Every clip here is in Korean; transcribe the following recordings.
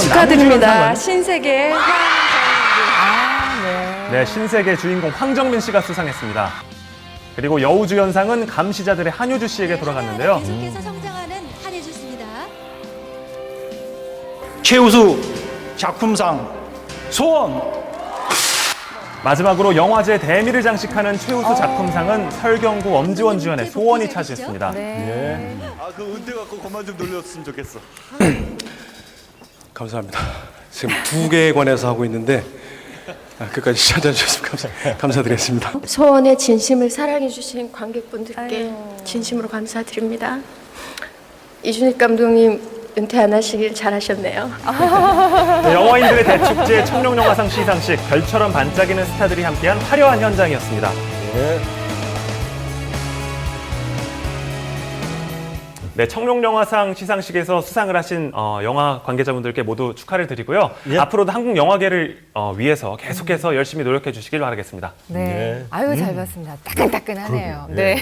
축하드립니다. 신세계 네, 신세계 주인공 황정민 씨가 수상했습니다. 그리고 여우주연상은 감시자들의 한효주 씨에게 돌아갔는데요. 계속해서 성장하는 한혜주입니다. 최우수 작품상 소원 마지막으로 영화제 대미를 장식하는 최우수 작품상은 설경구 엄지원 주연의 소원이 차지했습니다. 아 그 은퇴 갖고 그만 좀 놀렸으면 좋겠어 감사합니다. 지금 두 개에 관해서 하고 있는데 아, 끝까지 찾아주셔서 감사, 감사드리겠습니다. 소원의 진심을 사랑해주신 관객분들께 진심으로 감사드립니다. 이준익 감독님 은퇴 안 하시길 잘하셨네요. 네, 영화인들의 대축제 청룡영화상 시상식 별처럼 반짝이는 스타들이 함께한 화려한 현장이었습니다. 네, 청룡영화상 시상식에서 수상을 하신 어, 영화 관계자분들께 모두 축하를 드리고요. 앞으로도 한국 영화계를 어, 위해서 계속해서 열심히 노력해 주시길 바라겠습니다. 네. 아유 잘 봤습니다. 따끈따끈하네요. 네.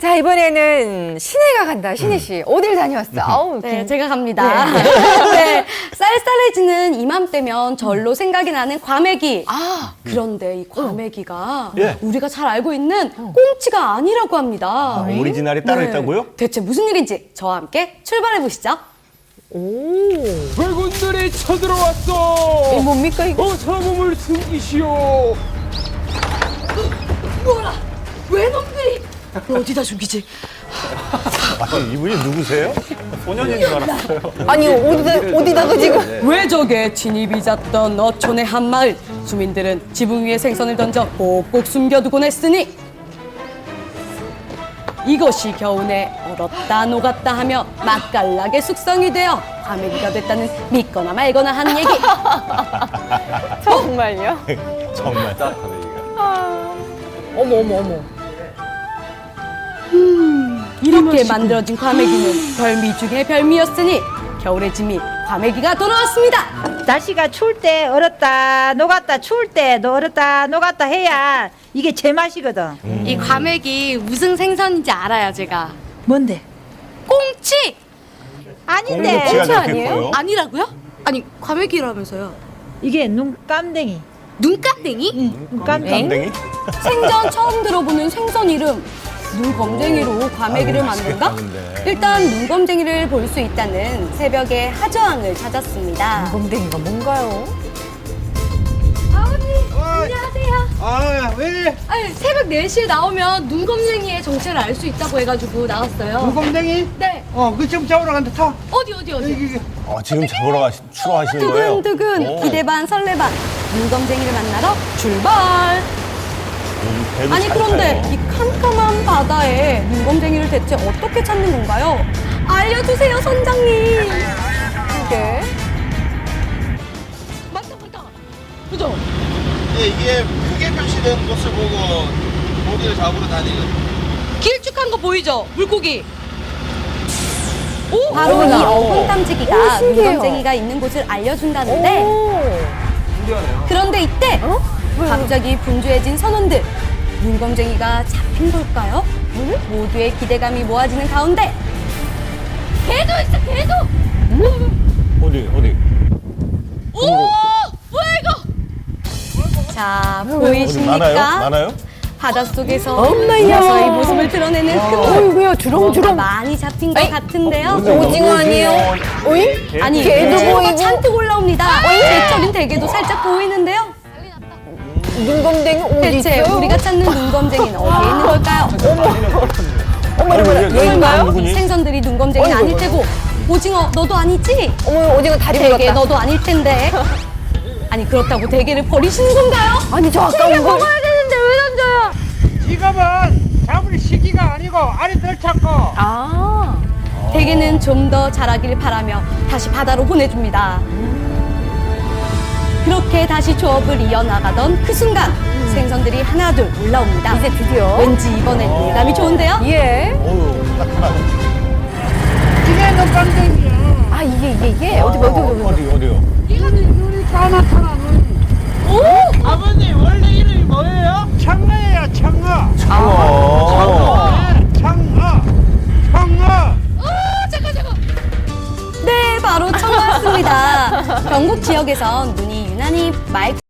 자 이번에는 시내가 간다. 신혜 씨 어딜 다녀왔어? 아우 네, 긴- 제가 갑니다. 네, 쌀쌀해지는 이맘때면 절로 생각이 나는 과메기. 아 그런데 이 과메기가 예. 우리가 잘 알고 있는 꽁치가 아니라고 합니다. 오리지널이 따로 네. 있다고요? 대체 무슨 일인지 저와 함께 출발해 보시죠. 왜군들이 쳐들어왔어. 이게 뭡니까 이거? 어서 몸을 숨기시오. 왜 놈들이 어디다 숨기지? 아니, 이분이 누구세요? 소년인 줄 알았어요. 아니 어디다 어디다가 지금? 외적의 진입이 잦던 어촌의 한 마을 주민들은 지붕 위에 생선을 던져 꼭꼭 숨겨두곤 했으니 이것이 겨우내 얼었다 녹았다 하며 맛깔나게 숙성이 되어 과메기가 됐다는 믿거나 말거나 하는 얘기 정말요? 정말. 어머 어머 어머. 이렇게 만들어진 과메기는 별미 중에 별미였으니 겨울의 진미 과메기가 돌아왔습니다 날씨가 추울 때 얼었다 녹았다 추울 때도 얼었다 녹았다 해야 이게 제맛이거든. 이 과메기 무슨 생선인지 알아요 제가 뭔데? 꽁치 아닌데 꽁치가 그렇게 아니에요? 아니라고요? 아니 과메기라면서요 이게 눈깜댕이. 눈깍댕이? 눈깜댕이. 땡이? 생전 처음 들어보는 생선 이름 눈검쟁이로 과메기를 만든다? 일단 눈검쟁이를 볼 수 있다는 새벽의 하저항을 찾았습니다. 곰댕이가 뭔가요? 아버님 안녕하세요. 아 왜? 아니 새벽 4시에 나오면 눈검쟁이의 정체를 알 수 있다고 해가지고 나왔어요. 무검댕이? 네. 어 그 지금 잡으러 간다. 타. 어디 어디 어디? 어, 지금 잡으러 가시, 출어하시는 거예요? 두근두근 오. 기대 반 설레 반. 눈검쟁이를 만나러 출발! 음, 배도 아니 잘 그런데 타요. 이 캄캄한 바다에 눈검쟁이를 대체 어떻게 찾는 건가요? 알려주세요 선장님 이게 맞다 맞다 그죠? 예, 이게 크게 표시된 곳을 보고 고기를 잡으러 다니는 길쭉한 거 보이죠? 물고기 오! 바로 이이 어분땀지기가 신기해요. 눈검쟁이가 있는 곳을 알려준다는데 오. 그런데 이때 갑자기 분주해진 선원들 눈검쟁이가 잡힌 걸까요? 모두의 기대감이 모아지는 가운데 개도 있어 개도 어디, 어디? 오 뭐야 이거 자 어디 보이십니까? 많아요? 많아요? 바닷속에서 엄마야. 서서히 모습을 드러내는 큰 물. 어이구야 뭔가 주렁주렁. 많이 잡힌 것 같은데요. 오징어 아니에요? 오잉? 아니 개도 보이고. 잔뜩 올라옵니다. 제철인 대게도 살짝 보이는데요. 눈곰댕이 어디 대체 있어요? 우리가 찾는 눈검쟁이는 어디에 있는 걸까요? 어머 어머 얘 얘인가요? 누구니? 생선들이 눈검쟁이는 아닐 테고 오징어 너도 아니지? 어머 오징어 다리 대게 물었다. 너도 아닐 텐데. 아니 그렇다고 대게를 버리시는 건가요? 아니 저 아까운 걸. 되는데 왜 던져요? 지금은 잡을 시기가 아니고 알이 덜 찾고 아. 대게는 좀 더 자라길 바라며 다시 바다로 보내줍니다. 그렇게 다시 조업을 이어나가던 그 순간 생선들이 하나둘 올라옵니다. 이제 드디어. 왠지 이번엔 예감이 좋은데요? 예. 어우. 이게 눈감댕이야. 아 이게 이게 이게 어디 어디 어디 어디. 어디, 어디요? 아버님 원래 이름이 뭐예요? 청어야 청어. 어. 청어. 청어. 네, 바로 청어였습니다. 경북 지역에선 눈이 유난히 맑